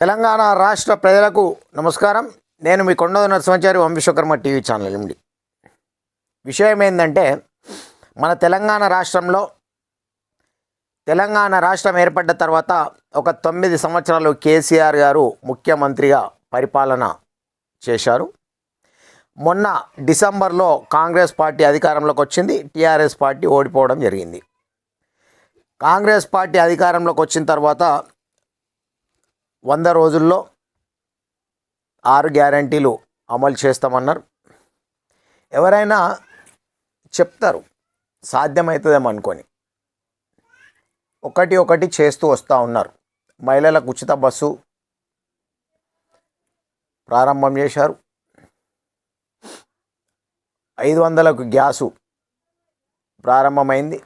తెలంగాణ రాష్ట్ర ప్రజలకు నమస్కారం. నేను మీ కొండ నరసింహాచారి వంశీశ్వకర్మ టీవీ ఛానల్ నుండి విషయం ఏంటంటే మన తెలంగాణ రాష్ట్రంలో తెలంగాణ రాష్ట్రం ఏర్పడ్డ తర్వాత ఒక తొమ్మిది సంవత్సరాలు కేసీఆర్ గారు ముఖ్యమంత్రిగా పరిపాలన చేశారు. మొన్న డిసెంబర్లో కాంగ్రెస్ పార్టీ అధికారంలోకి వచ్చింది టీఆర్ఎస్ పార్టీ ఓడిపోవడం జరిగింది. కాంగ్రెస్ పార్టీ అధికారంలోకి వచ్చిన తర్వాత వంద రోజుల్లో ఆరు గ్యారంటీలు అమలు చేస్తామన్నారు. ఎవరైనా చెప్తారు సాధ్యమవుతుందేమో అనుకొని. ఒకటి ఒకటి చేస్తూ వస్తూ ఉన్నారు. మహిళలకు ఉచిత బస్సు ప్రారంభం చేశారు. ఐదు వందలకు గ్యాసు ప్రారంభమైంది.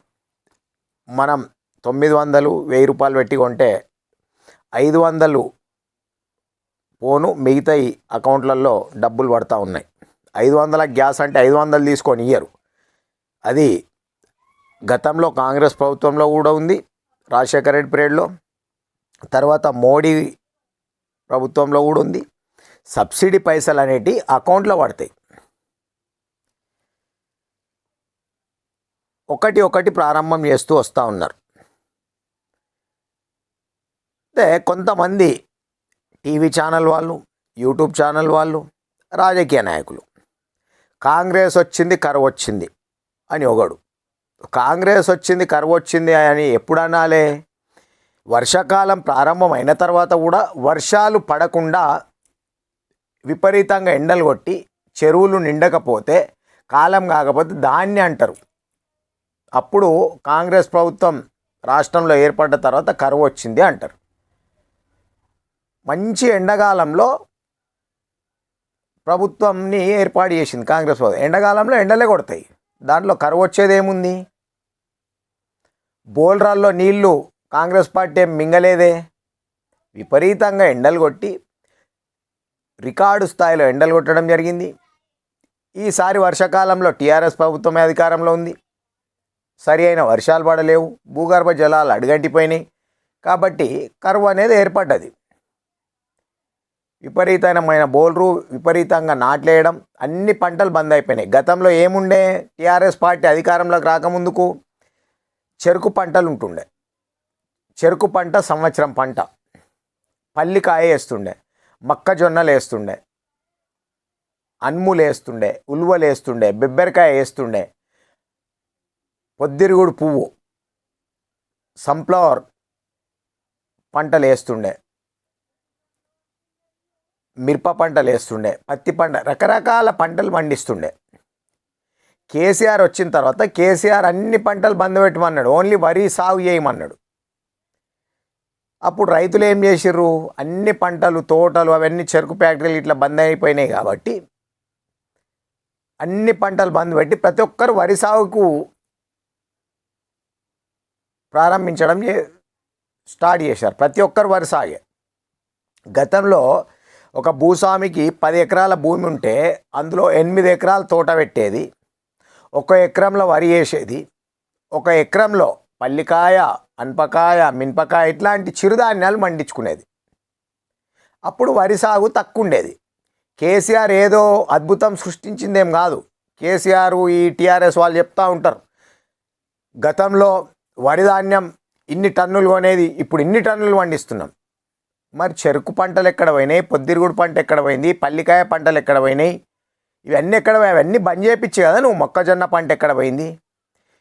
మనం తొమ్మిది వందలు వెయ్యి రూపాయలు పెట్టి కొంటే ఐదు వందలు పోను మిగతా అకౌంట్లలో డబ్బులు పడతా ఉన్నాయి. ఐదు వందల గ్యాస్ అంటే ఐదు వందలు తీసుకొని ఇయ్యరు. అది గతంలో కాంగ్రెస్ ప్రభుత్వంలో కూడా ఉంది రాజశేఖర రెడ్డి పీరియడ్లో. తర్వాత మోడీ ప్రభుత్వంలో కూడా ఉంది. సబ్సిడీ పైసలు అనేటివి అకౌంట్లో పడతాయి. ఒకటి ఒకటి ప్రారంభం చేస్తూ వస్తూ ఉన్నారు. అయితే కొంతమంది టీవీ ఛానల్ వాళ్ళు యూట్యూబ్ ఛానల్ వాళ్ళు రాజకీయ నాయకులు. కాంగ్రెస్ వచ్చింది కరువు వచ్చింది అని ఒకడు. కాంగ్రెస్ వచ్చింది కరువు వచ్చింది అని ఎప్పుడు అనాలే వర్షాకాలం ప్రారంభమైన తర్వాత కూడా వర్షాలు పడకుండా విపరీతంగా ఎండలు కొట్టి చెరువులు నిండకపోతే కాలం కాకపోతే దాన్ని అంటారు. అప్పుడు కాంగ్రెస్ ప్రభుత్వం రాష్ట్రంలో ఏర్పడ్డ తర్వాత కరువు వచ్చింది అంటారు. మంచి ఎండాకాలంలో ప్రభుత్వంని ఏర్పాటు చేసింది కాంగ్రెస్ ప్రభుత్వం ఎండాకాలంలో ఎండలే కొడతాయి. దాంట్లో కరువు వచ్చేది ఏముంది? బోల్రాల్లో నీళ్ళు కాంగ్రెస్ పార్టీ ఏం మింగలేదే? విపరీతంగా ఎండలు కొట్టి రికార్డు స్థాయిలో ఎండలు కొట్టడం జరిగింది. ఈసారి వర్షాకాలంలో టీఆర్ఎస్ ప్రభుత్వమే అధికారంలో ఉంది. సరి అయిన వర్షాలు పడలేవు. భూగర్భ జలాలు అడుగంటిపోయినాయి. కాబట్టి కరువు అనేది ఏర్పడ్డది. విపరీతమైన బోల్రు విపరీతంగా నాట్లేయడం అన్ని పంటలు బంద్ అయిపోయినాయి గతంలో ఏముండే? టీఆర్ఎస్ పార్టీ అధికారంలోకి రాకముందుకు చెరుకు పంటలు ఉంటుండే. చెరుకు పంట సంవత్సరం పంట. పల్లికాయ వేస్తుండే మొక్కజొన్నలు వేస్తుండే అన్ములు వేస్తుండే ఉలువలు వేస్తుండే బెబ్బెరకాయ వేస్తుండే పొద్దిరుగుడు పువ్వు సన్ఫ్లవర్ పంటలు వేస్తుండే. మిరప పంటలు వేస్తుండే పత్తి పంట రకరకాల పంటలు పండిస్తుండే. కేసీఆర్ వచ్చిన తర్వాత కేసీఆర్ అన్ని పంటలు బంద్ పెట్టమన్నాడు ఓన్లీ వరి సాగు చేయమన్నాడు. అప్పుడు రైతులు ఏం చేసిర్రు? అన్ని పంటలు తోటలు అవన్నీ చెరుకు ఫ్యాక్టరీలు ఇట్లా బంద్ అయిపోయినాయి కాబట్టి అన్ని పంటలు బంద్ పెట్టి ప్రతి ఒక్కరు వరి సాగుకు ప్రారంభించడం స్టార్ట్ చేశారు. ప్రతి ఒక్కరు వరి సాగే. గతంలో ఒక భూస్వామికి పది ఎకరాల భూమి ఉంటే అందులో ఎనిమిది ఎకరాల తోట పెట్టేది ఒక ఎకరంలో వరి వేసేది ఒక ఎకరంలో పల్లికాయ అనపకాయ మినపకాయ ఇట్లాంటి చిరుధాన్యాలు మండించుకునేది అప్పుడు వరి సాగు తక్కువ ఉండేది కేసీఆర్ ఏదో అద్భుతం సృష్టించిందేం కాదు. కేసీఆర్ ఈ టీఆర్ఎస్ వాళ్ళు చెప్తూ ఉంటారు. గతంలో వరి ధాన్యం ఇన్ని టన్నులు కొనేది ఇప్పుడు ఇన్ని టన్నులు పండిస్తున్నాం. మరి చెరుకు పంటలు ఎక్కడ పోయినాయి? పొద్దురుగుడు పంట ఎక్కడ పోయింది? పల్లికాయ పంటలు ఎక్కడ పోయినాయి? ఇవన్నీ ఎక్కడ పోయి- అవన్నీ బంద్ చేయించి కదా నువ్వు మొక్కజొన్న పంట ఎక్కడ పోయింది?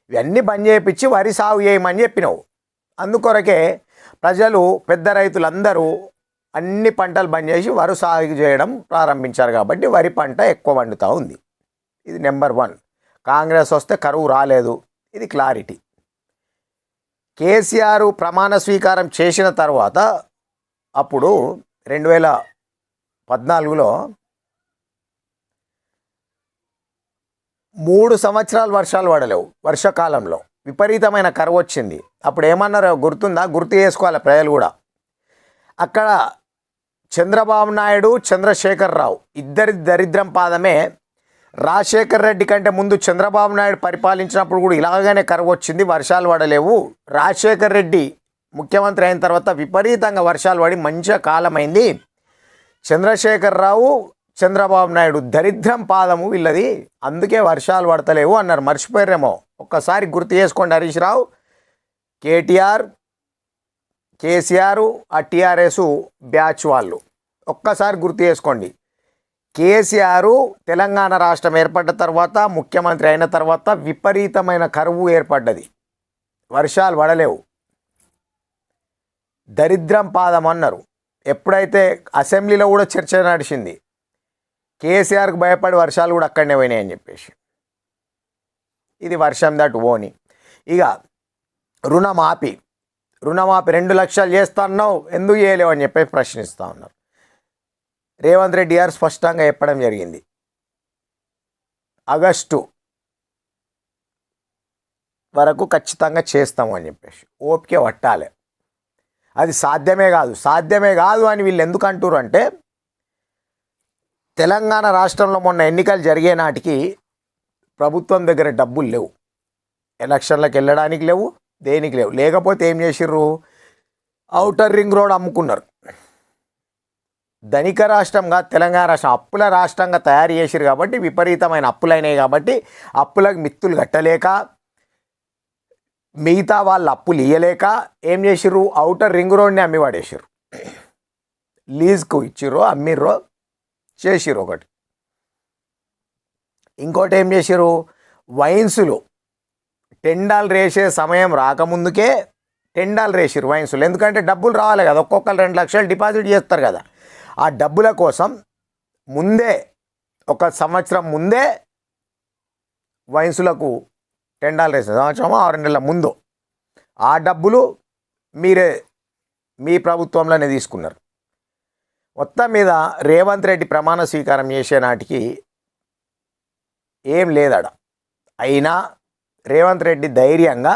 ఇవన్నీ బంద్ చేయించి వరి సాగు చేయమని చెప్పినావు. అందుకొరకే ప్రజలు పెద్ద రైతులందరూ అన్ని పంటలు బంద్ చేసి వరి సాగు చేయడం ప్రారంభించారు కాబట్టి వరి పంట ఎక్కువ వండుతూ ఉంది. ఇది నెంబర్ వన్. కాంగ్రెస్ వస్తే కరువు రాలేదు. ఇది క్లారిటీ. కేసీఆర్ ప్రమాణ స్వీకారం చేసిన తర్వాత అప్పుడు రెండు వేల పద్నాలుగులో మూడు సంవత్సరాలు వర్షాలు పడలేవు వర్షాకాలంలో. విపరీతమైన కరువు వచ్చింది. అప్పుడు ఏమన్నారో గుర్తుందా? గుర్తు చేసుకోవాలి ప్రజలు కూడా. అక్కడ చంద్రబాబు నాయుడు చంద్రశేఖర్ రావు ఇద్దరి దరిద్రం పాదమే రాజశేఖర్ రెడ్డి కంటే ముందు చంద్రబాబు నాయుడు పరిపాలించినప్పుడు కూడా ఇలాగనే కరువు వచ్చింది వర్షాలు పడలేవు. రాజశేఖర్ రెడ్డి ముఖ్యమంత్రి అయిన తర్వాత విపరీతంగా వర్షాలు పడి మంచిగా కాలమైంది. చంద్రశేఖరరావు చంద్రబాబు నాయుడు దరిద్రం పాదము వీళ్ళది. అందుకే వర్షాలు పడతలేవు అన్నారు. మర్చిపోయారేమో ఒక్కసారి గుర్తు చేసుకోండి హరీష్ రావు. కేటీఆర్ కేసీఆర్ ఆ టీఆర్ఎస్ బ్యాచ్ వాళ్ళు. ఒక్కసారి గుర్తు చేసుకోండి. కేసీఆర్ తెలంగాణ రాష్ట్రం ఏర్పడ్డ తర్వాత ముఖ్యమంత్రి అయిన తర్వాత విపరీతమైన కరువు ఏర్పడ్డది. వర్షాలు పడలేవు. దరిద్రం పాదం అన్నారు. ఎప్పుడైతే అసెంబ్లీలో కూడా చర్చ నడిచింది కేసీఆర్కు భయపడి వర్షాలు కూడా అక్కడనే పోయినాయని చెప్పేసి. ఇది వర్షం దట్ ఓని. ఇక రుణమాఫీ రుణమాఫీ రెండు లక్షలు చేస్తాన్నావు ఎందుకు చేయలేవు అని చెప్పి ప్రశ్నిస్తూ ఉన్నారు. రేవంత్ రెడ్డి గారు స్పష్టంగా చెప్పడం జరిగింది. ఆగస్టు వరకు ఖచ్చితంగా చేస్తాము అని చెప్పేసి. ఓపిక పట్టాలి. అది సాధ్యమే కాదు. సాధ్యమే కాదు అని వీళ్ళు ఎందుకు అంటారు అంటే తెలంగాణ రాష్ట్రంలో మొన్న ఎన్నికలు జరిగే నాటికి ప్రభుత్వం దగ్గర డబ్బులు లేవు. ఎలక్షన్లకు వెళ్ళడానికి లేవు దేనికి లేవు. లేకపోతే ఏం చేసిర్రు? ఔటర్ రింగ్ రోడ్ అమ్ముకున్నారు. ధనిక రాష్ట్రంగా తెలంగాణ రాష్ట్రం అప్పుల రాష్ట్రంగా తయారు చేసిరు కాబట్టి విపరీతమైన అప్పులైనాయి కాబట్టి అప్పులకు మిత్తులు కట్టలేక మిగతా వాళ్ళు అప్పులు ఇయ్యలేక ఏం చేసిర్రు? ఔటర్ రింగ్ రోడ్ని అమ్మి పడేసిర్రు. లీజ్కు ఇచ్చిర్రు అమ్మిర్రు చేసిర్రు ఒకటి. ఇంకోటి ఏం చేసిర్రు? వైన్సులు టెండాలు రేసే సమయం రాకముందుకే టెండాలు రేసిరు వైన్సులు ఎందుకంటే డబ్బులు రావాలి కదా ఒక్కొక్కరు రెండు లక్షలు డిపాజిట్ చేస్తారు కదా. ఆ డబ్బుల కోసం ముందే ఒక సంవత్సరం ముందే వైన్సులకు టెండాలు వేసిన సంవత్సరం ఆరు నెలల ముందు ఆ డబ్బులు మీరే మీ ప్రభుత్వంలోనే తీసుకున్నారు. మొత్తం మీద రేవంత్ రెడ్డి ప్రమాణ స్వీకారం చేసే నాటికి ఏం లేదాడ. అయినా రేవంత్ రెడ్డి ధైర్యంగా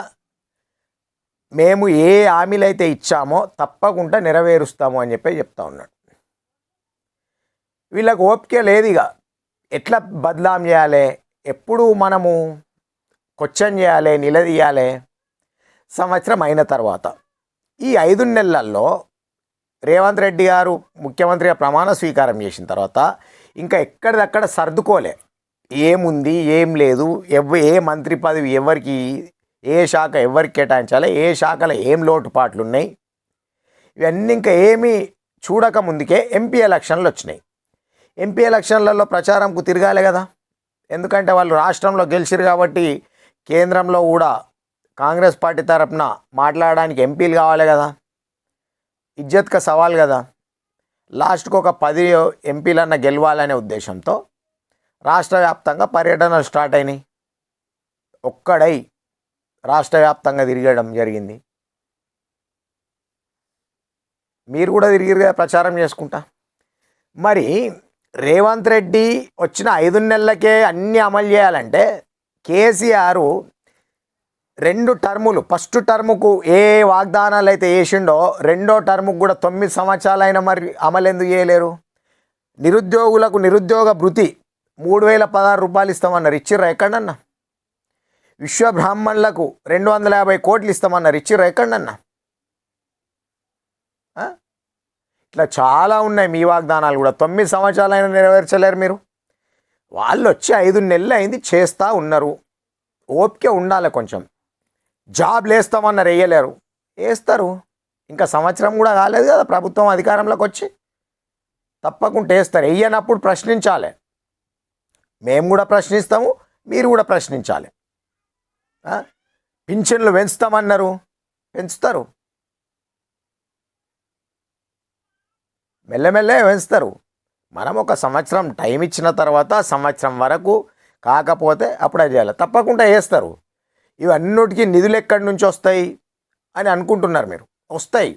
మేము ఏ హామీలు అయితే ఇచ్చామో తప్పకుండా నెరవేరుస్తాము అని చెప్పి చెప్తా ఉన్నాడు. వీళ్ళకు ఓపిక లేదు ఇక. ఎట్లా బదలాం చేయాలి? ఎప్పుడు మనము క్వశ్చన్ చేయాలి నిలదీయాలి. సంవత్సరం అయిన తర్వాత ఈ ఐదు నెలల్లో రేవంత్ రెడ్డి గారు ముఖ్యమంత్రిగా ప్రమాణ స్వీకారం చేసిన తర్వాత ఇంకా ఎక్కడిదక్కడ సర్దుకోలే. ఏముంది ఏం లేదు ఎవ ఏ మంత్రి పదవి ఎవరికి ఏ శాఖ ఎవరికి కేటాయించాలి ఏ శాఖలో ఏం లోటుపాట్లు ఉన్నాయి? ఇవన్నీ ఇంకా ఏమీ చూడక ముందుకే ఎంపీ ఎలక్షన్లు వచ్చినాయి. ఎంపీ ఎలక్షన్లలో ప్రచారంకు తిరగాలి కదా. ఎందుకంటే వాళ్ళు రాష్ట్రంలో గెలిచిరు కాబట్టి కేంద్రంలో కూడా కాంగ్రెస్ పార్టీ తరఫున మాట్లాడడానికి ఎంపీలు కావాలి కదా. ఇజ్జత్క సవాల్ కదా. లాస్ట్కు ఒక పది ఎంపీలన్న గెలవాలనే ఉద్దేశంతో రాష్ట్ర వ్యాప్తంగా పర్యటనలు స్టార్ట్ అయినాయి. ఒక్కడై రాష్ట్ర వ్యాప్తంగా తిరగడం జరిగింది. మీరు కూడా తిరిగిరు కదా ప్రచారం చేసుకుంటా. మరి రేవంత్ రెడ్డి వచ్చిన ఐదు నెలలకే అన్నీ అమలు చేయాలంటే కేసీఆర్ రెండు టర్ములు. ఫస్ట్ టర్ముకు ఏ వాగ్దానాలు అయితే వేసిండో రెండో టర్ముకు కూడా తొమ్మిది సంవత్సరాలైనా మరి అమలు ఎందుకు చేయలేరు? నిరుద్యోగులకు నిరుద్యోగ భృతి మూడు వేల పదహారు రూపాయలు ఇస్తామన్నారు. ఇచ్చిర్రా ఎక్కడన్నా? విశ్వ బ్రాహ్మణులకు రెండు వందల యాభై కోట్లు ఇస్తామన్నారు. ఇచ్చిర్రా ఎక్కడన్నా? ఇట్లా చాలా ఉన్నాయి మీ వాగ్దానాలు కూడా. తొమ్మిది సంవత్సరాలైనా నెరవేర్చలేరు మీరు. వాళ్ళు వచ్చి ఐదు నెలలు అయింది చేస్తూ ఉన్నారు. ఓపిక ఉండాలి కొంచెం. జాబ్లు వేస్తామన్నారు వేయలేరు వేస్తారు ఇంకా సంవత్సరం కూడా కాలేదు కదా ప్రభుత్వం అధికారంలోకి వచ్చి. తప్పకుండా వేస్తారు వేయనప్పుడు ప్రశ్నించాలి. మేము కూడా ప్రశ్నిస్తాము మీరు కూడా ప్రశ్నించాలి. పింఛన్లు పెంచుతామన్నారు. పెంచుతారు. మెల్లమెల్లే పెంచుతారు. మనం ఒక సంవత్సరం టైం ఇచ్చిన తర్వాత సంవత్సరం వరకు కాకపోతే అప్పుడే చేయాలి. తప్పకుండా వేస్తారు ఇవన్నిటికీ నిధులు ఎక్కడి నుంచి వస్తాయి అని అనుకుంటున్నారు మీరు. వస్తాయి.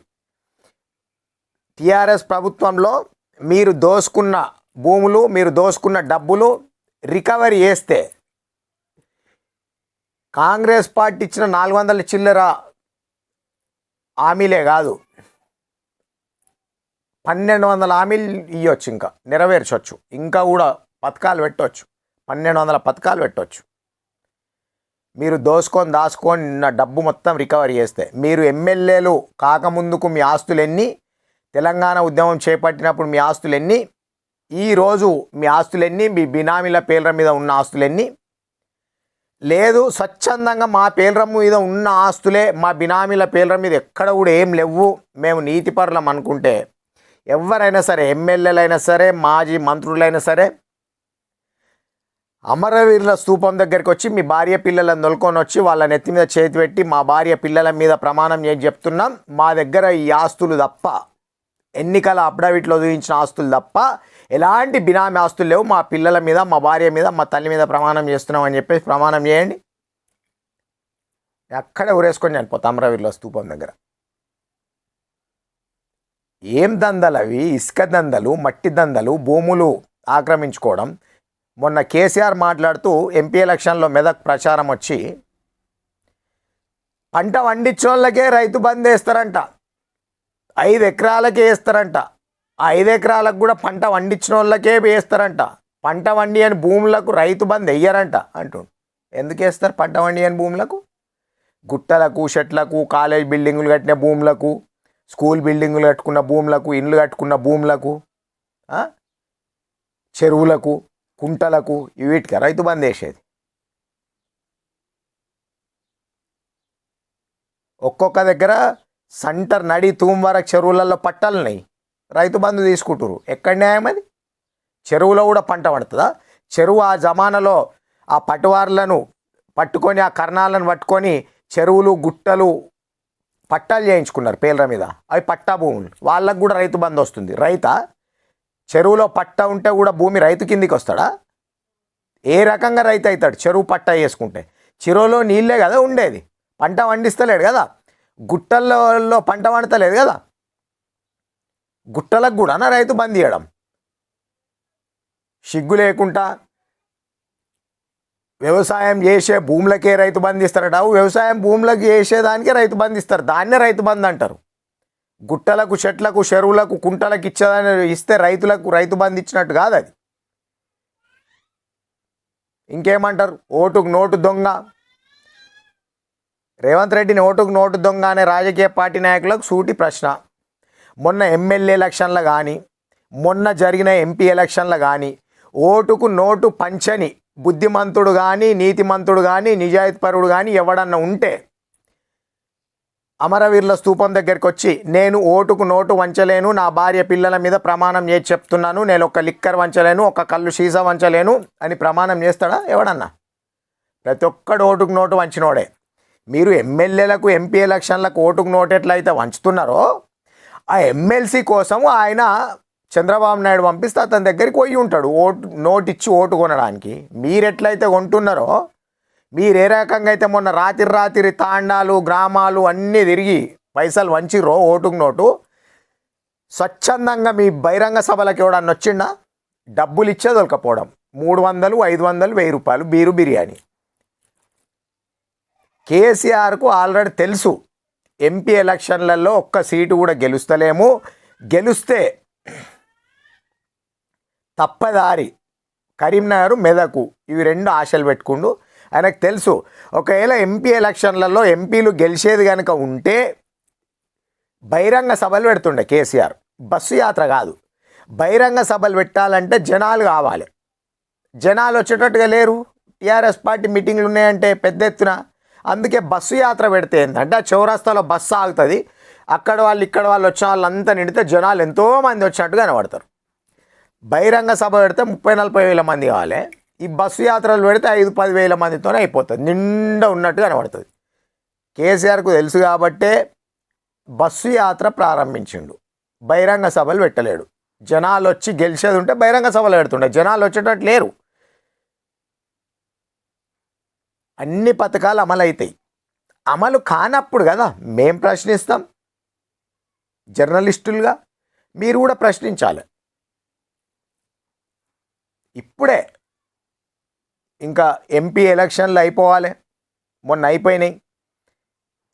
టీఆర్ఎస్ ప్రభుత్వంలో మీరు దోసుకున్న భూములు మీరు దోసుకున్న డబ్బులు రికవరీ చేస్తే కాంగ్రెస్ పార్టీ ఇచ్చిన నాలుగు వందల చిల్లర హామీలే కాదు. పన్నెండు వందల హామీలు ఇవ్వచ్చు ఇంకా నెరవేర్చవచ్చు ఇంకా కూడా పథకాలు పెట్టవచ్చు పన్నెండు వందల పథకాలు పెట్టవచ్చు మీరు దోసుకొని దాచుకొని నిన్న డబ్బు మొత్తం రికవరీ చేస్తే మీరు ఎమ్మెల్యేలు కాకముందుకు మీ ఆస్తులన్నీ తెలంగాణ ఉద్యమం చేపట్టినప్పుడు మీ ఆస్తులన్నీ ఈరోజు మీ ఆస్తులన్నీ మీ బినామీల పేర్ల మీద ఉన్న ఆస్తులన్నీ లేదు స్వచ్ఛందంగా మా పేర్ల మీద ఉన్న ఆస్తులే మా బినామీల పేర్ల మీద ఎక్కడ కూడా ఏం లేవు. మేము నీతిపరులం అనుకుంటే ఎవరైనా సరే ఎమ్మెల్యేలైనా సరే మాజీ మంత్రులైనా సరే అమరవీరుల స్థూపం దగ్గరికి వచ్చి మీ భార్య పిల్లలను నొలుకొని వచ్చి వాళ్ళ నెత్తి మీద చేతి పెట్టి మా భార్య పిల్లల మీద ప్రమాణం చేసి చెప్తున్నాం. మా దగ్గర ఈ ఆస్తులు తప్ప ఎన్నికల అప్డవిట్లో చూపించిన ఆస్తులు తప్ప ఎలాంటి బినామీ ఆస్తులు లేవు. మా పిల్లల మీద మా భార్య మీద మా తల్లి మీద ప్రమాణం చేస్తున్నాం అని చెప్పేసి ప్రమాణం చేయండి. అక్కడే ఉరేసుకొని చనిపోతాం అమరవీరుల స్థూపం దగ్గర. ఏం దందలు అవి? ఇసుక దందలు మట్టి దందలు భూములు ఆక్రమించుకోవడం. మొన్న కేసీఆర్ మాట్లాడుతూ ఎంపీ ఎలక్షన్లో మెదక్ ప్రచారం వచ్చి పంట వండించోళ్ళకే రైతు బంద్ వేస్తారంట. ఐదు ఎకరాలకే వేస్తారంట. ఆ ఐదు ఎకరాలకు కూడా పంట వండించిన వాళ్ళకే వేస్తారంట. పంట వండి అని భూములకు రైతు బంద్ వెయ్యరంట అంటుండు. ఎందుకు వేస్తారు పంట వండి అని భూములకు? గుట్టలకు చెట్లకు కాలేజ్ బిల్డింగులు కట్టిన భూములకు స్కూల్ బిల్డింగులు కట్టుకున్న భూములకు ఇండ్లు కట్టుకున్న భూములకు చెరువులకు కుంటలకు వీటికి రైతు బంద్ వేసేది ఒక్కొక్క దగ్గర సంటర్ నడి తూమ్ వరకు చెరువులలో పట్టాలున్నాయి రైతు బంధు తీసుకుంటారు ఎక్కడ న్యాయం అది? చెరువులో కూడా పంట పడుతుందా? చెరువు ఆ జమానాలో ఆ పట్టువార్లను పట్టుకొని ఆ కర్ణాలను పట్టుకొని చెరువులు గుట్టలు పట్టాలు చేయించుకున్నారు పేర్ల మీద. అవి పట్టా భూములు. వాళ్ళకు కూడా రైతు బంధు వస్తుంది. రైత చెరువులో పట్ట ఉంటే కూడా భూమి రైతు కిందికి వస్తాడా? ఏ రకంగా రైతు అవుతాడు? చెరువు పట్ట వేసుకుంటే చెరువులో నీళ్ళే కదా ఉండేది. పంట వండిస్తలేడు కదా. గుట్టల్లో పంట వండతలేదు కదా. గుట్టలకు కూడా రైతు బంద్ చేయడం? సిగ్గు లేకుండా వ్యవసాయం చేసే భూములకే రైతు బంద్ ఇస్తారట వ్యవసాయం భూములకు చేసేదానికే రైతు బంద్ ఇస్తారు. దాన్నే రైతు బంద్ అంటారు. గుట్టలకు చెట్లకు చెరువులకు కుంటలకు ఇచ్చేదాన్ని ఇస్తే రైతులకు రైతు బంద్ ఇచ్చినట్టు కాదు అది. ఇంకేమంటారు? ఓటుకు నోటు దొంగ. రేవంత్ రెడ్డిని ఓటుకు నోటు దొంగ అనే రాజకీయ పార్టీ నాయకులకు సూటి ప్రశ్న. మొన్న ఎమ్మెల్యే ఎలక్షన్లు కానీ మొన్న జరిగిన ఎంపీ ఎలక్షన్లు కానీ ఓటుకు నోటు పంచని బుద్ధిమంతుడు కానీ నీతిమంతుడు కానీ నిజాయితీపరుడు కానీ ఎవడన్నా ఉంటే అమరవీరుల స్తూపం దగ్గరికి వచ్చి నేను ఓటుకు నోటు వంచలేను నా భార్య పిల్లల మీద ప్రమాణం చేసి చెప్తున్నాను. నేను ఒక లిక్కర్ వంచలేను ఒక కళ్ళు సీసా వంచలేను అని ప్రమాణం చేస్తాడా ఎవడన్నా? ప్రతి ఒక్కడు ఓటుకు నోటు వంచినోడే. మీరు ఎమ్మెల్యేలకు ఎంపీ ఎలక్షన్లకు ఓటుకు నోటు ఎట్లయితే వంచుతున్నారో ఆ ఎమ్మెల్సీ కోసం ఆయన చంద్రబాబు నాయుడు పంపిస్తే అతని దగ్గరికి పోయి ఉంటాడు. ఓటు నోటు ఇచ్చి ఓటు కొనడానికి. మీరు ఎట్లయితే కొంటున్నారో మీరు ఏ రకంగా అయితే మొన్న రాత్రి రాత్రి తాండాలు గ్రామాలు అన్నీ తిరిగి పైసలు వంచిర్రో ఓటుకు నోటు స్వచ్ఛందంగా మీ బహిరంగ సభలకు ఎవడన్నా వచ్చిండా? డబ్బులు ఇచ్చే దొరకపోవడం. మూడు వందలు ఐదు వందలు వెయ్యి రూపాయలు బీరు బిర్యానీ. కేసీఆర్కు ఆల్రెడీ తెలుసు. ఎంపీ ఎలక్షన్లలో ఒక్క సీటు కూడా గెలుస్తలేము. గెలుస్తే తప్పదారి. కరీంనగర్ మెదకు. ఇవి రెండు ఆశలు పెట్టుకుండు. ఆయనకు తెలుసు. ఒకవేళ ఎంపీ ఎలక్షన్లలో ఎంపీలు గెలిచేది కనుక ఉంటే బహిరంగ సభలు పెడుతుండే కేసీఆర్. బస్సు యాత్ర కాదు. బహిరంగ సభలు పెట్టాలంటే జనాలు కావాలి. జనాలు వచ్చేటట్టుగా లేరు. టీఆర్ఎస్ పార్టీ మీటింగ్లు ఉన్నాయంటే పెద్ద ఎత్తున. అందుకే బస్సు యాత్ర పెడితే ఏంటంటే ఆ చౌరస్తాలో బస్సు ఆగుతుంది. అక్కడ వాళ్ళు ఇక్కడ వాళ్ళు వచ్చిన వాళ్ళంతా నిండితే జనాలు ఎంతోమంది వచ్చినట్టు కనబడతారు. బహిరంగ సభ పెడితే ముప్పై నలభై వేల మంది కావాలి. ఈ బస్సు యాత్రలు పెడితే ఐదు పది వేల మందితోనే అయిపోతుంది. నిండా ఉన్నట్టు కనబడుతుంది. కేసీఆర్కు తెలుసు కాబట్టే బస్సు యాత్ర ప్రారంభించిండు. బహిరంగ సభలు పెట్టలేడు. జనాలు వచ్చి గెలిచేది ఉంటే బహిరంగ సభలు పెడుతుండే. జనాలు వచ్చేటట్టు లేరు. అన్ని పథకాలు అమలు అవుతాయి అమలు కానప్పుడు కదా మేం ప్రశ్నిస్తాం. జర్నలిస్టులుగా మీరు కూడా ప్రశ్నించాలి. ఇప్పుడే ఇంకా ఎంపీ ఎలక్షన్లు అయిపోవాలి. మొన్న అయిపోయినాయి.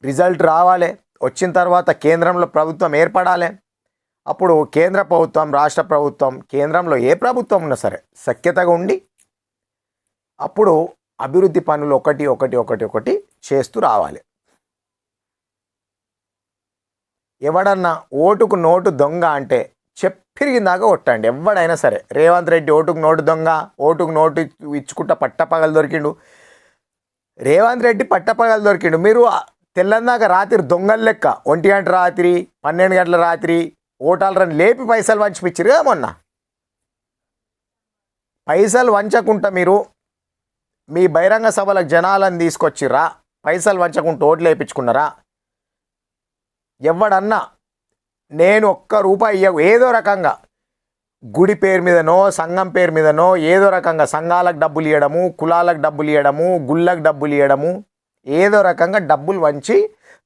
రిజల్ట్ రావాలి. వచ్చిన తర్వాత కేంద్రంలో ప్రభుత్వం ఏర్పడాలి. అప్పుడు కేంద్ర ప్రభుత్వం రాష్ట్ర ప్రభుత్వం కేంద్రంలో ఏ ప్రభుత్వం ఉన్నా సరే సఖ్యతగా ఉండి అప్పుడు అభివృద్ధి పనులు ఒకటి ఒకటి ఒకటి ఒకటి చేస్తూ రావాలి. ఎవడన్నా ఓటుకు నోటు దొంగ అంటే దాకా కొట్టండి. ఎవడైనా సరే. రేవంత్ రెడ్డి ఓటుకు నోటు దొంగ ఓటుకు నోటు ఇచ్చుకుంటా పట్టపగలు దొరికిండు. రేవంత్ రెడ్డి పట్టపగలు దొరికిండు. మీరు తెల్లందాక రాత్రి దొంగల లెక్క ఒంటి గంట రాత్రి పన్నెండు గంటల రాత్రి ఓటాలరని లేపి పైసలు వంచిపించారు కదా మొన్న. పైసలు వంచకుంటా మీరు మీ బహిరంగ సభలకు జనాలను తీసుకొచ్చిర్రా? పైసలు వంచకుంటూ ఓట్లు వేయించుకున్నారా? ఎవడన్నా నేను ఒక్క రూపాయి ఇయ్య ఏదో రకంగా. గుడి పేరు మీదనో సంఘం పేరు మీదనో ఏదో రకంగా. సంఘాలకు డబ్బులు ఇవ్వడము కులాలకు డబ్బులు ఇవ్వడము గుళ్ళకు డబ్బులు ఇవ్వడము ఏదో రకంగా డబ్బులు వంచి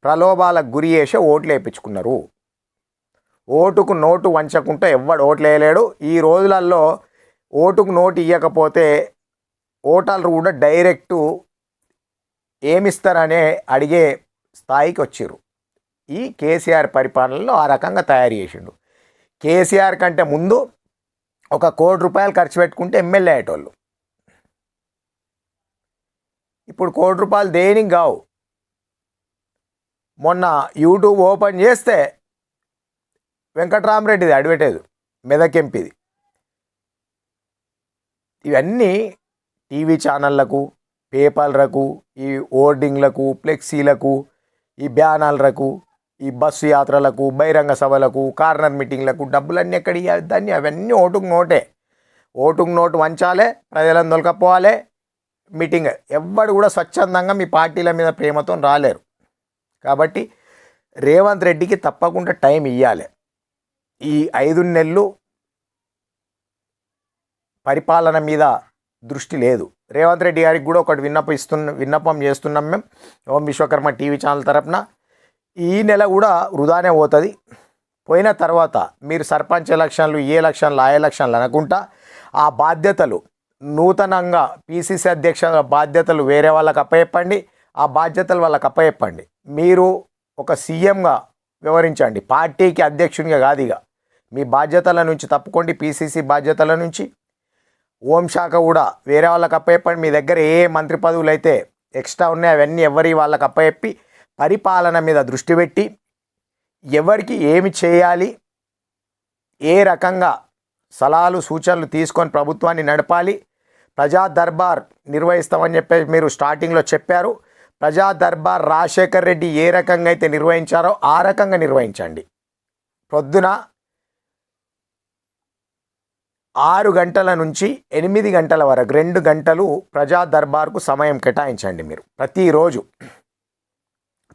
ప్రలోభాలకు గురి చేసి ఓట్లు వేయించుకున్నారు. ఓటుకు నోటు వంచకుంటే ఎవ్వడు ఓట్లు వేయలేడు. ఈ రోజులలో ఓటుకు నోటు ఇవ్వకపోతే ఓటర్లు కూడా డైరెక్టు ఏమిస్తారనే అడిగే స్థాయికి వచ్చిర్రు. ఈ కేసీఆర్ పరిపాలనలో ఆ రకంగా తయారు చేసిండు. కేసీఆర్ కంటే ముందు ఒక కోటి రూపాయలు ఖర్చు పెట్టుకుంటే ఎమ్మెల్యే అయ్యేటోళ్ళు. ఇప్పుడు కోటి రూపాయలు దేనికి కావు? మొన్న యూట్యూబ్ ఓపెన్ చేస్తే వెంకట్రామరెడ్డిది అడ్వర్టైజ్ మెదక్ ఎంపీది. ఇవన్నీ టీవీ ఛానళ్ళకు పేపర్లకు ఈ ఓర్డింగ్లకు ఫ్లెక్సీలకు ఈ బ్యానర్లకు ఈ బస్సు యాత్రలకు బహిరంగ సభలకు కార్నర్ మీటింగ్లకు డబ్బులన్నీ ఎక్కడ ఇవ్వాలి దాన్ని అవన్నీ ఓటుకు నోటే. ఓటుకు నోటు వంచాలే ప్రజలను దొలకపోవాలి మీటింగ్ ఎవ్వడు కూడా స్వచ్ఛందంగా మీ పార్టీల మీద ప్రేమతో రాలేరు. కాబట్టి రేవంత్ రెడ్డికి తప్పకుండా టైం ఇవ్వాలి ఈ ఐదు నెలలు పరిపాలన మీద దృష్టి లేదు. రేవంత్ రెడ్డి గారికి కూడా ఒకటి విన్నపం ఇస్తున్న విన్నపం చేస్తున్నాం మేము. ఓం విశ్వకర్మ టీవీ ఛానల్ తరపున ఈ నెల కూడా వృధానే పోతుంది. పోయిన తర్వాత మీరు సర్పంచ్ ఎలక్షన్లు ఏ ఎలక్షన్లు ఆ ఎలక్షన్లు అనుకుంటా ఆ బాధ్యతలు నూతనంగా పీసీసీ అధ్యక్ష బాధ్యతలు వేరే వాళ్ళకి అప్పయప్పండి ఆ బాధ్యతలు వాళ్ళకి అప్పయప్పండి మీరు ఒక సీఎంగా వివరించండి పార్టీకి అధ్యక్షునిగా కాదు ఇక. మీ బాధ్యతల నుంచి తప్పుకోండి పీసీసీ బాధ్యతల నుంచి. హోంశాఖ కూడా వేరే వాళ్ళకి అప్పయప్పండి మీ దగ్గర ఏ మంత్రి పదవులు అయితే ఎక్స్ట్రా ఉన్నాయి అవన్నీ ఎవరి వాళ్ళకి అప్పయప్పి పరిపాలన మీద దృష్టి పెట్టి ఎవరికి ఏమి చేయాలి ఏ రకంగా సలహాలు సూచనలు తీసుకొని ప్రభుత్వాన్ని నడపాలి ప్రజా దర్బార్ నిర్వహిస్తామని చెప్పేసి మీరు స్టార్టింగ్లో చెప్పారు. ప్రజా దర్బార్ రాజశేఖర్ రెడ్డి ఏ రకంగా అయితే నిర్వహించారో ఆ రకంగా నిర్వహించండి. పొద్దున ఆరు గంటల నుంచి ఎనిమిది గంటల వరకు రెండు గంటలు ప్రజా దర్బార్కు సమయం కేటాయించండి మీరు. ప్రతిరోజు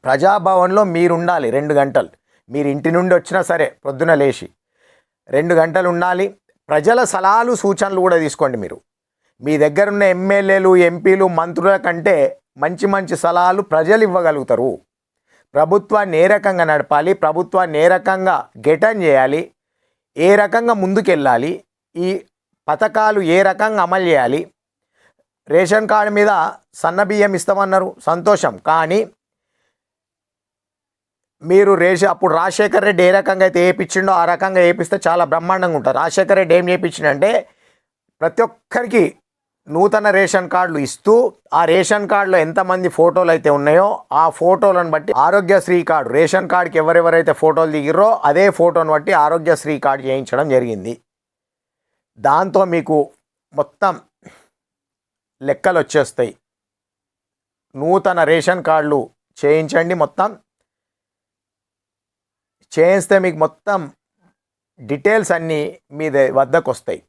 ప్రజాభవన్లో మీరు ఉండాలి రెండు గంటలు. మీరు ఇంటి నుండి వచ్చినా సరే పొద్దున లేచి రెండు గంటలు ఉండాలి. ప్రజల సలహాలు సూచనలు కూడా తీసుకోండి మీరు. మీ దగ్గర ఉన్న ఎమ్మెల్యేలు ఎంపీలు మంత్రుల కంటే మంచి మంచి సలహాలు ప్రజలు ఇవ్వగలుగుతారు. ప్రభుత్వాన్ని ఏ రకంగా నడపాలి? ప్రభుత్వాన్ని ఏ రకంగా గెటన్ చేయాలి? ఏ రకంగా ముందుకెళ్ళాలి? ఈ పథకాలు ఏ రకంగా అమలు చేయాలి? రేషన్ కార్డు మీద సన్న బియ్యం ఇస్తామన్నారు. సంతోషం. కానీ మీరు రేషన్ అప్పుడు రాజశేఖర్ రెడ్డి ఏ రకంగా అయితే వేయించిండో ఆ రకంగా వేపిస్తే చాలా బ్రహ్మాండంగా ఉంటుంది రాజశేఖర్ రెడ్డి ఏం చేయించిండంటే ప్రతి ఒక్కరికి నూతన రేషన్ కార్డులు ఇస్తూ ఆ రేషన్ కార్డులో ఎంతమంది ఫోటోలు అయితే ఉన్నాయో ఆ ఫోటోలను బట్టి ఆరోగ్యశ్రీ కార్డు రేషన్ కార్డుకి ఎవరెవరైతే ఫోటోలు దిగిర్రో అదే ఫోటోను బట్టి ఆరోగ్యశ్రీ కార్డు చేయించడం జరిగింది. దాంతో మీకు మొత్తం లెక్కలు వచ్చేస్తాయి నూతన రేషన్ కార్డులు చేయించండి మొత్తం. చేయిస్తే మీకు మొత్తం డీటెయిల్స్ అన్నీ మీ వద్దకు వస్తాయి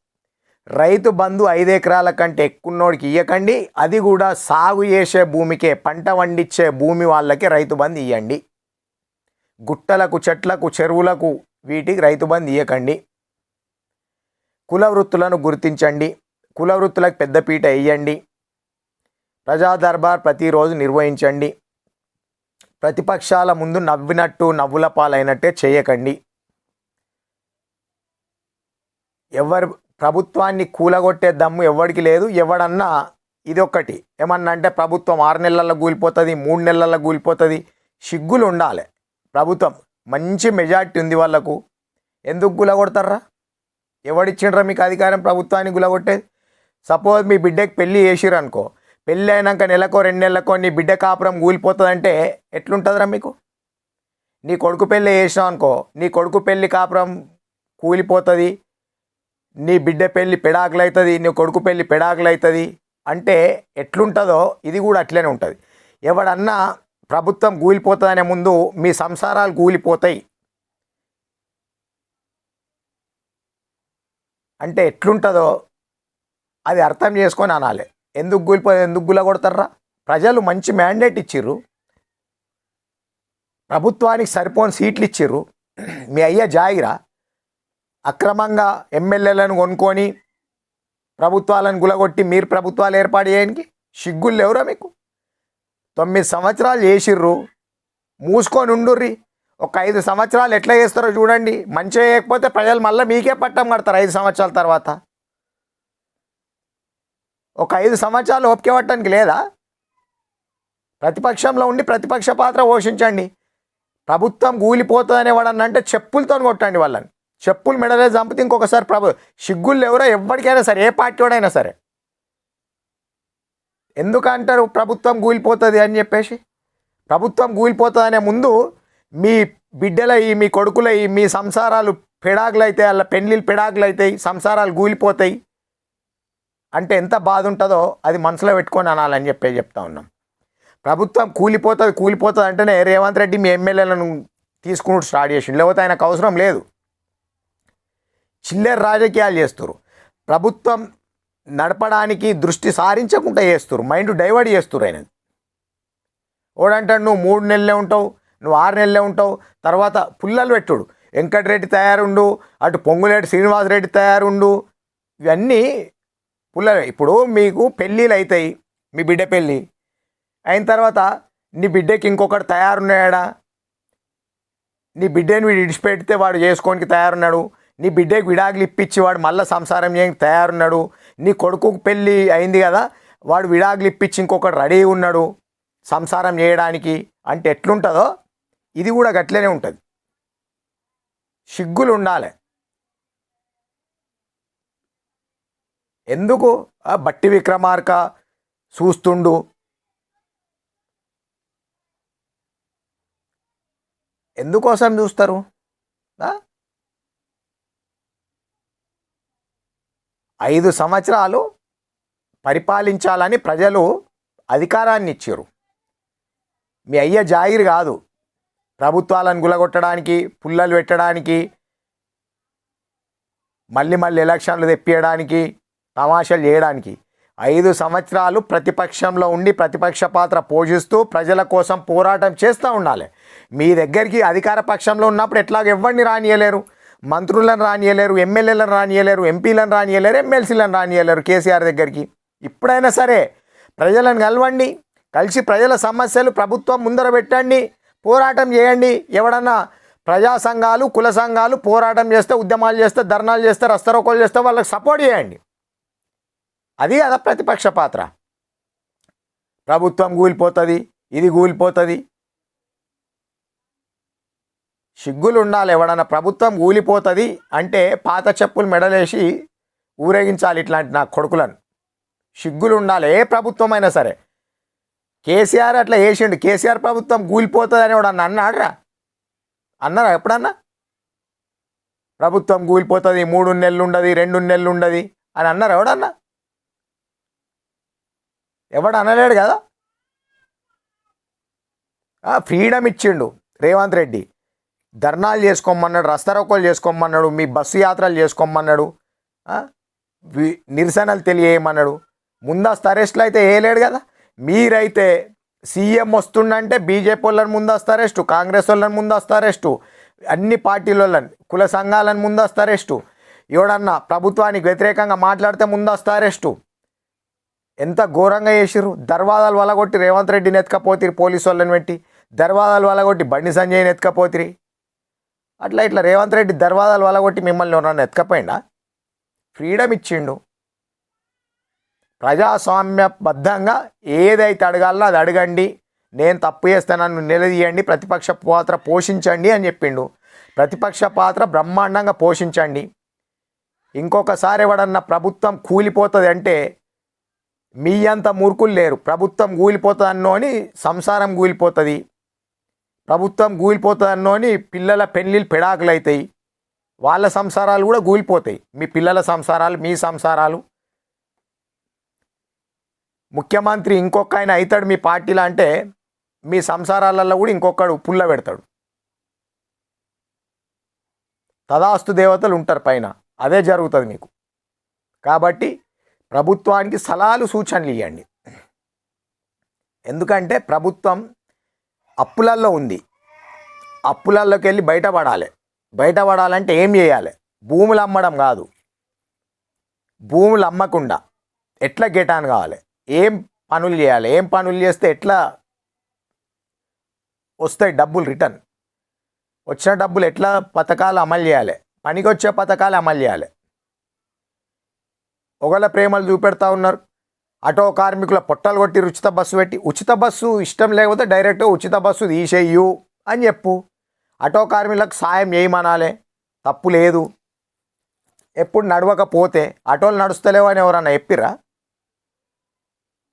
రైతు బంధు ఐదు ఎకరాల కంటే ఎక్కున్నోడికి ఇవ్వకండి అది కూడా సాగు చేసే భూమికే పంట వండించే భూమి వాళ్ళకి రైతు బంధు ఇవ్వండి గుట్టలకు చెట్లకు చెరువులకు వీటికి రైతు బంధు ఇవ్వకండి కుల వృత్తులను గుర్తించండి. కుల వృత్తులకు పెద్దపీట వేయండి ప్రజా దర్బార్ ప్రతిరోజు నిర్వహించండి. ప్రతిపక్షాల ముందు నవ్వినట్టు నవ్వుల పాలైనట్టే చేయకండి. ఎవరు ప్రభుత్వాన్ని కూలగొట్టే దమ్ము ఎవరికి లేదు. ఎవడన్నా ఇది ఒక్కటి ఏమన్నా అంటే ప్రభుత్వం ఆరు నెలల్లో కూలిపోతుంది మూడు నెలల్లో కూలిపోతుంది. సిగ్గులు ఉండాలి ప్రభుత్వం. మంచి మెజార్టీ ఉంది వాళ్ళకు. ఎందుకు గులగొడతారా ఎవడిచ్చిండ్రా మీకు అధికారం ప్రభుత్వాన్ని గులగొట్టేది? సపోజ్ మీ బిడ్డకి పెళ్ళి చేసిర్రు పెళ్ళైనాక పెళ్ళి అయినాక నెలకో రెండు నెలలకో నీ బిడ్డ కాపురం కూలిపోతుందంటే ఎట్లుంటుందిరా మీకు? నీ కొడుకు పెళ్ళి చేసినావు అనుకో నీ కొడుకు పెళ్ళి కాపురం కూలిపోతుంది నీ బిడ్డ పెళ్ళి పెడాకులు అవుతుంది నీ కొడుకు పెళ్ళి పెడాకులు అవుతుంది అంటే ఎట్లుంటుందో ఇది కూడా అట్లనే ఉంటుంది. ఎవడన్నా ప్రభుత్వం కూలిపోతుందనే ముందు మీ సంసారాలు కూలిపోతాయి. అంటే ఎట్లుంటుందో అది అర్థం చేసుకొని అనాలి. ఎందుకు కూలిపో ఎందుకు గుల కొడతారా ప్రజలు మంచి మ్యాండేట్ ఇచ్చిర్రు. ప్రభుత్వానికి సరిపోని సీట్లు ఇచ్చిర్రు. మీ అయ్య జాగిరా అక్రమంగా ఎమ్మెల్యేలను కొనుక్కొని ప్రభుత్వాలను గులగొట్టి మీరు ప్రభుత్వాలు ఏర్పాటు చేయడానికి సిగ్గులు లేవురా మీకు? తొమ్మిది సంవత్సరాలు చేసిర్రు. మూసుకొని ఉండుర్రి. ఒక ఐదు సంవత్సరాలు ఎట్లా చేస్తారో చూడండి. మంచిగా చేయకపోతే ప్రజలు మళ్ళీ మీకే పట్టం కడతారు ఐదు సంవత్సరాల తర్వాత. ఒక ఐదు సంవత్సరాలు ఓపిక పట్టడానికి లేదా? ప్రతిపక్షంలో ఉండి ప్రతిపక్ష పాత్ర పోషించండి. ప్రభుత్వం కూలిపోతుందనే వాడని అంటే చెప్పులతో కొట్టండి వాళ్ళని. చెప్పులు మెడలే చంపితే ఇంకొకసారి ప్రభు సిగ్గులు ఎవరో ఎవరికైనా సరే ఏ పార్టీ వాడైనా సరే. ఎందుకంటారు ప్రభుత్వం కూలిపోతుంది అని చెప్పేసి? ప్రభుత్వం కూలిపోతుందనే ముందు మీ బిడ్డలయ్యి మీ కొడుకులయ్యి మీ సంసారాలు పిడాగులు అయితే వాళ్ళ పెళ్ళిళ్ళు పిడాకులు అవుతాయి సంసారాలు కూలిపోతాయి. అంటే ఎంత బాధ ఉంటుందో అది మనసులో పెట్టుకొని అనాలని చెప్పే చెప్తా ఉన్నాం. ప్రభుత్వం కూలిపోతుంది కూలిపోతుంది అంటేనే రేవంత్ రెడ్డి మీ ఎమ్మెల్యేలను తీసుకుని స్టార్ట్ చేసిండు. లేకపోతే ఆయనకు అవసరం లేదు. చిల్లర రాజకీయాలు చేస్తారు ప్రభుత్వం నడపడానికి దృష్టి సారించకుండా చేస్తారు మైండ్ డైవర్ట్ చేస్తారు ఆయన ఓడంటాడు నువ్వు మూడు నెలలే ఉంటావు నువ్వు ఆరు నెలలే ఉంటావు తర్వాత పుల్లలు పెట్టుడు. వెంకటరెడ్డి తయారుండు అటు పొంగులేటి శ్రీనివాసరెడ్డి తయారుండు. ఇవన్నీ పుల్లలు ఇప్పుడు మీకు పెళ్ళిళ్ళు అవుతాయి మీ బిడ్డ పెళ్ళి. అయిన తర్వాత నీ బిడ్డకి ఇంకొకటి తయారున్నాడా? నీ బిడ్డని వీడు ఇడిచిపెడితే వాడు చేసుకోనికి తయారున్నాడు. నీ బిడ్డకి విడాకులు ఇప్పించి వాడు మళ్ళీ సంసారం చేయడానికి తయారున్నాడు. నీ కొడుకు పెళ్ళి అయింది కదా వాడు విడాకులు ఇప్పించి ఇంకొకటి రెడీ ఉన్నాడు సంసారం చేయడానికి అంటే ఎట్లుంటుందో ఇది కూడా గట్లనే ఉంటుంది. సిగ్గులు ఉండాలి ఎందుకు? బట్టి విక్రమార్క చూస్తుండు. ఎందుకోసం చూస్తారు? ఐదు సంవత్సరాలు పరిపాలించాలని ప్రజలు అధికారాన్ని ఇచ్చారు మీ అయ్య జాగిరి కాదు. ప్రభుత్వాలను గులగొట్టడానికి పుల్లలు పెట్టడానికి మళ్ళీ మళ్ళీ ఎలక్షన్లు తెప్పియడానికి తమాషలు చేయడానికి. ఐదు సంవత్సరాలు ప్రతిపక్షంలో ఉండి ప్రతిపక్ష పాత్ర పోషిస్తూ ప్రజల కోసం పోరాటం చేస్తూ ఉండాలి. మీ దగ్గరికి అధికార పక్షంలో ఉన్నప్పుడు ఎట్లాగ ఎవరిని రానియలేరు. మంత్రులను రానియలేరు ఎమ్మెల్యేలను రానియలేరు ఎంపీలను రానియలేరు ఎమ్మెల్సీలను రానియలేరు కేసీఆర్ దగ్గరికి. ఇప్పుడైనా సరే ప్రజలను కలవండి కలిసి ప్రజల సమస్యలు ప్రభుత్వం ముందర పెట్టండి పోరాటం చేయండి. ఎవడన్నా ప్రజా సంఘాలు కుల సంఘాలు పోరాటం చేస్తే ఉద్యమాలు చేస్తే ధర్నాలు చేస్తే రస్తరోకోలు చేస్తే వాళ్ళకి సపోర్ట్ చేయండి. అది కదా ప్రతిపక్ష పాత్ర? ప్రభుత్వం కూలిపోతుంది ఇది కూలిపోతుంది సిగ్గులు ఉండాలి ఎవడన్నా ప్రభుత్వం కూలిపోతుంది అంటే పాత చెప్పులు మెడలేసి ఊరేగించాలి ఇట్లాంటి నా కొడుకులను. సిగ్గులు ఉండాలి ఏ ప్రభుత్వం అయినా సరే. కేసీఆర్ అట్లా వేసిండు కేసీఆర్ ప్రభుత్వం కూలిపోతుంది అని వాడు అన్న అన్నాడురా? అన్నారా ఎప్పుడన్నా? ప్రభుత్వం కూలిపోతుంది మూడు నెలలు ఉండదు రెండు నెలలు ఉండదు అని అన్నారు ఎవడన్నా? ఎవడు అనలేడు కదా? ఫ్రీడమ్ ఇచ్చిండు రేవంత్ రెడ్డి. ధర్నాలు చేసుకోమన్నాడు రస్తారోకోలు చేసుకోమన్నాడు మీ బస్సు యాత్రలు చేసుకోమన్నాడు నిరసనలు తెలియమన్నాడు ముందస్తు అరెస్టులు అయితే వేయలేడు కదా? మీరైతే సీఎం వస్తుండంటే బీజేపీ వాళ్ళని ముందస్తు అరెస్టు కాంగ్రెస్ వాళ్ళని ముందస్తు అరెస్టు అన్ని పార్టీల వాళ్ళని కుల సంఘాలను ముందస్తు అరెస్టు. ఎవడన్నా ప్రభుత్వానికి వ్యతిరేకంగా మాట్లాడితే ముందస్తు అరెస్టు. ఎంత ఘోరంగా చేసిర్రు? దర్వాదాలు వలగొట్టి రేవంత్ రెడ్డిని ఎత్తుకపోతిరి పోలీసు వాళ్ళని పెట్టి. దర్వాదాలు వలగొట్టి బండి సంజయ్ని ఎత్తుకపోతిరి. అట్లా ఇట్లా రేవంత్ రెడ్డి దర్వాదాలు వలగొట్టి మిమ్మల్ని ఎవరన్నా ఎత్తుకపోయిండా? ఫ్రీడమ్ ఇచ్చిండు. ప్రజాస్వామ్యబద్ధంగా ఏదైతే అడగాలో అది అడగండి. నేను తప్పు చేస్తే నన్ను నిలదీయండి. ప్రతిపక్ష పాత్ర పోషించండి అని చెప్పిండు. ప్రతిపక్ష పాత్ర బ్రహ్మాండంగా పోషించండి. ఇంకొకసారి ఎవడన్నా ప్రభుత్వం కూలిపోతుంది అంటే మీ అంత మూర్ఖులు లేరు. ప్రభుత్వం కూలిపోతుందన్నో అని సంసారం కూలిపోతుంది ప్రభుత్వం కూలిపోతుందన్నో అని పిల్లల పెళ్ళిళ్ళు పెడాకులు అవుతాయి వాళ్ళ సంసారాలు కూడా కూలిపోతాయి మీ పిల్లల సంసారాలు మీ సంసారాలు. ముఖ్యమంత్రి ఇంకొక ఆయన అవుతాడు మీ పార్టీలో అంటే మీ సంసారాలలో కూడా ఇంకొకడు పుల్ల పెడతాడు. తదాస్తు దేవతలు ఉంటారు పైన. అదే జరుగుతుంది మీకు. కాబట్టి ప్రభుత్వానికి సలహాలు సూచనలు ఇవ్వండి ఎందుకంటే ప్రభుత్వం అప్పులల్లో ఉంది. అప్పులల్లోకి వెళ్ళి బయటపడాలి. బయటపడాలంటే ఏం చేయాలి? భూములు అమ్మడం కాదు. భూములు అమ్మకుండా ఎట్లా గెటాన్ కావాలి? ఏం పనులు చేయాలి? ఏం పనులు చేస్తే ఎట్లా వస్తాయి డబ్బులు రిటర్న్? వచ్చిన డబ్బులు ఎట్లా పథకాలు అమలు చేయాలి? పనికి వచ్చే పథకాలు అమలు చేయాలి? ఒకళ్ళ ప్రేమలు చూపెడతా ఉన్నారు. ఆటో కార్మికుల పొట్టలు కొట్టి ఉచిత బస్సు పెట్టి ఉచిత బస్సు ఇష్టం లేకపోతే డైరెక్ట్ ఉచిత బస్సు తీసేయు అని చెప్పు. ఆటో కార్మికులకు సాయం చేయమనాలే. తప్పు లేదు. ఎప్పుడు నడవకపోతే ఆటోలు నడుస్తలేవు అని ఎవరన్నా చెప్పిర్రా?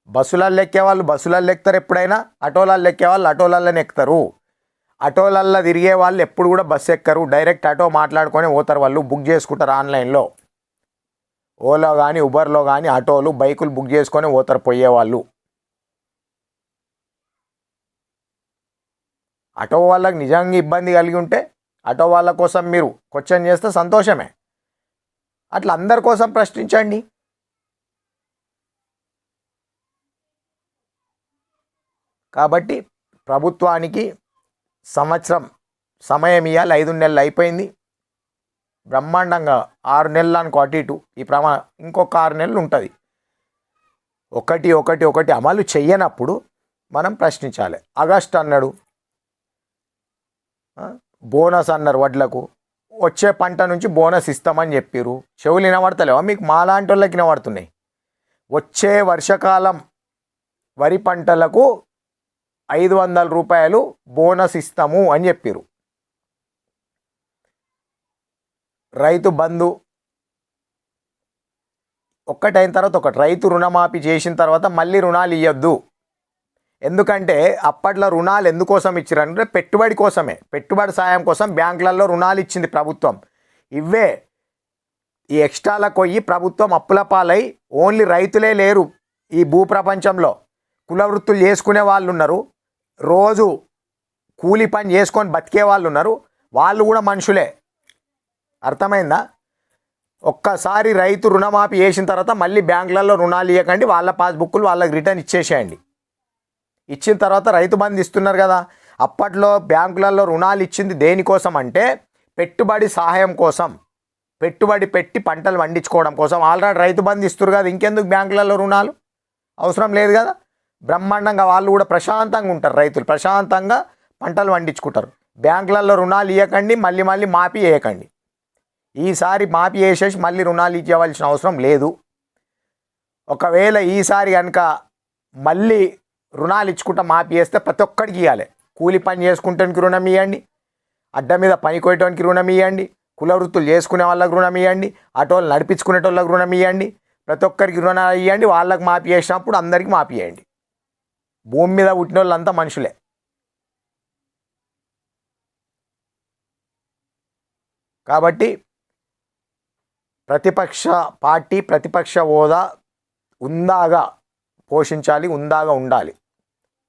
బస్సులలో ఎక్కే వాళ్ళు బస్సులలో ఎక్కుతారు ఎప్పుడైనా? ఆటోలలో ఎక్కే వాళ్ళు ఆటోలలోనే ఎక్కుతారు. ఆటోలల్లో తిరిగే వాళ్ళు ఎప్పుడు కూడా బస్సు ఎక్కరు. డైరెక్ట్ ఆటో మాట్లాడుకొని పోతారు వాళ్ళు. బుక్ చేసుకుంటారు ఆన్లైన్లో. ఓలో కానీ ఉబర్లో కానీ ఆటోలు బైకులు బుక్ చేసుకొని పోతారు పోయేవాళ్ళు. ఆటో వాళ్ళకి నిజంగా ఇబ్బంది కలిగి ఉంటే ఆటో వాళ్ళ కోసం మీరు క్వశ్చన్ చేస్తే సంతోషమే. అట్లా అందరి కోసం ప్రశ్నించండి. కాబట్టి ప్రభుత్వానికి సంవత్సరం సమయం ఇవ్వాలి ఐదు నెలలు అయిపోయింది. బ్రహ్మాండంగా ఆరు నెలలు అనుకో అటు ఇటు. ఈ ప్రమా ఇంకొక ఆరు నెలలు ఉంటుంది. ఒకటి ఒకటి ఒకటి అమలు చెయ్యనప్పుడు మనం ప్రశ్నించాలి. ఆగస్ట్ అన్నాడు. బోనస్ అన్నారు వడ్లకు. వచ్చే పంట నుంచి బోనస్ ఇస్తామని చెప్పారు చెవులు వినబడతలేవా? మీకు మాలాంటి వాళ్ళకి వినబడుతున్నాయి. వచ్చే వర్షాకాలం వరి పంటలకు ఐదు వందల రూపాయలు బోనస్ ఇస్తాము అని చెప్పారు రైతు బంధు ఒక్కటైన తర్వాత ఒకటి. రైతు రుణమాఫీ చేసిన తర్వాత మళ్ళీ రుణాలు ఇవ్వద్దు ఎందుకంటే అప్పట్లో రుణాలు ఎందుకోసం ఇచ్చారంటే పెట్టుబడి కోసమే. పెట్టుబడి సాయం కోసం బ్యాంకులలో రుణాలు ఇచ్చింది ప్రభుత్వం. ఇవే ఈ ఎక్స్ట్రాలకు పోయి ప్రభుత్వం అప్పుల పాలై ఓన్లీ రైతులే లేరు ఈ భూప్రపంచంలో. కుల వృత్తులు చేసుకునే వాళ్ళు ఉన్నారు రోజు కూలి పని చేసుకొని బతికే వాళ్ళు ఉన్నారు వాళ్ళు కూడా మనుషులే. అర్థమైందా? ఒక్కసారి రైతు రుణమాఫీ చేసిన తర్వాత మళ్ళీ బ్యాంకులలో రుణాలు ఇవ్వకండి వాళ్ళ పాస్బుక్లు వాళ్ళకి రిటర్న్ ఇచ్చేసేయండి. ఇచ్చిన తర్వాత రైతు బంధు ఇస్తున్నారు కదా అప్పట్లో బ్యాంకులలో రుణాలు ఇచ్చింది దేనికోసం అంటే పెట్టుబడి సహాయం కోసం పెట్టుబడి పెట్టి పంటలు పండించుకోవడం కోసం. ఆల్రెడీ రైతు బంధు ఇస్తారు కదా ఇంకెందుకు బ్యాంకులలో రుణాలు? అవసరం లేదు కదా. బ్రహ్మాండంగా వాళ్ళు కూడా ప్రశాంతంగా ఉంటారు రైతులు ప్రశాంతంగా పంటలు పండించుకుంటారు. బ్యాంకులలో రుణాలు ఇవ్వకండి మళ్ళీ మళ్ళీ మాఫీ వేయకండి ఈసారి మాఫీ వేసేసి మళ్ళీ రుణాలు ఇవ్వవలసిన అవసరం లేదు. ఒకవేళ ఈసారి కనుక మళ్ళీ రుణాలు ఇచ్చుకుంటా మాఫీ చేస్తే ప్రతి ఒక్కడికి ఇవ్వాలి కూలి పని చేసుకుంటానికి రుణం ఇవ్వండి అడ్డ మీద పని కోయటానికి రుణం ఇవ్వండి కుల వృత్తులు చేసుకునే వాళ్ళకి రుణం ఇవ్వండి ఆటోలు నడిపించుకునేటోళ్ళకి రుణం ఇవ్వండి ప్రతి ఒక్కరికి రుణాలు ఇవ్వండి వాళ్ళకి మాఫీ చేసినప్పుడు అందరికీ మాఫీ చేయండి. భూమి మీద పుట్టిన వాళ్ళంతా మనుషులే. కాబట్టి ప్రతిపక్ష పార్టీ ప్రతిపక్ష హోదా ఉందాగా పోషించాలి ఉందాగా ఉండాలి.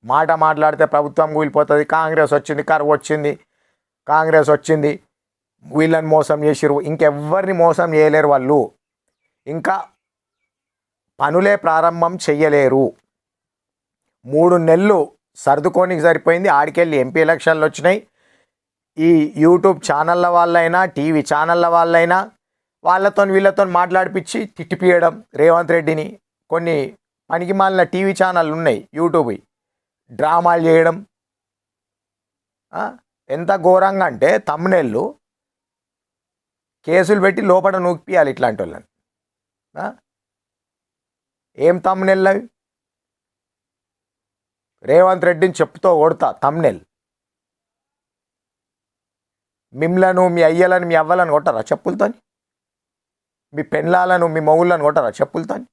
మాట మాట్లాడితే ప్రభుత్వం కూలిపోతుంది కాంగ్రెస్ వచ్చింది కరువు వచ్చింది కాంగ్రెస్ వచ్చింది వీళ్ళని మోసం చేసిరు ఇంకెవ్వరిని మోసం చేయలేరు వాళ్ళు. ఇంకా పనులే ప్రారంభం చెయ్యలేరు. మూడు నెలలు సర్దుకోనికి సరిపోయింది ఆడికెళ్ళి ఎంపీ ఎలక్షన్లు వచ్చినాయి. ఈ యూట్యూబ్ ఛానళ్ళ వాళ్ళైనా టీవీ ఛానళ్ళ వాళ్ళైనా వాళ్ళతో వీళ్ళతో మాట్లాడిపించి తిట్టిపియడం రేవంత్ రెడ్డిని. కొన్ని పనికి మాలిన టీవీ ఛానళ్ళు ఉన్నాయి యూట్యూబ్. డ్రామాలు చేయడం. ఎంత ఘోరంగా అంటే తమ్మునేళ్ళు కేసులు పెట్టి లోపల నూకిపియాలి ఇట్లాంటి వాళ్ళని ఏం తమ్మునెల్ అవి? రేవంత్ రెడ్డిని చెప్పుతో కొడతా తమ్నెల్ మిమ్లను మీ అయ్యలను మీ అవ్వలను కొట్టారా చెప్పులతోని? మీ పెళ్ళాలను మీ మొగుళ్ళను కొట్టరా చెప్పులతోని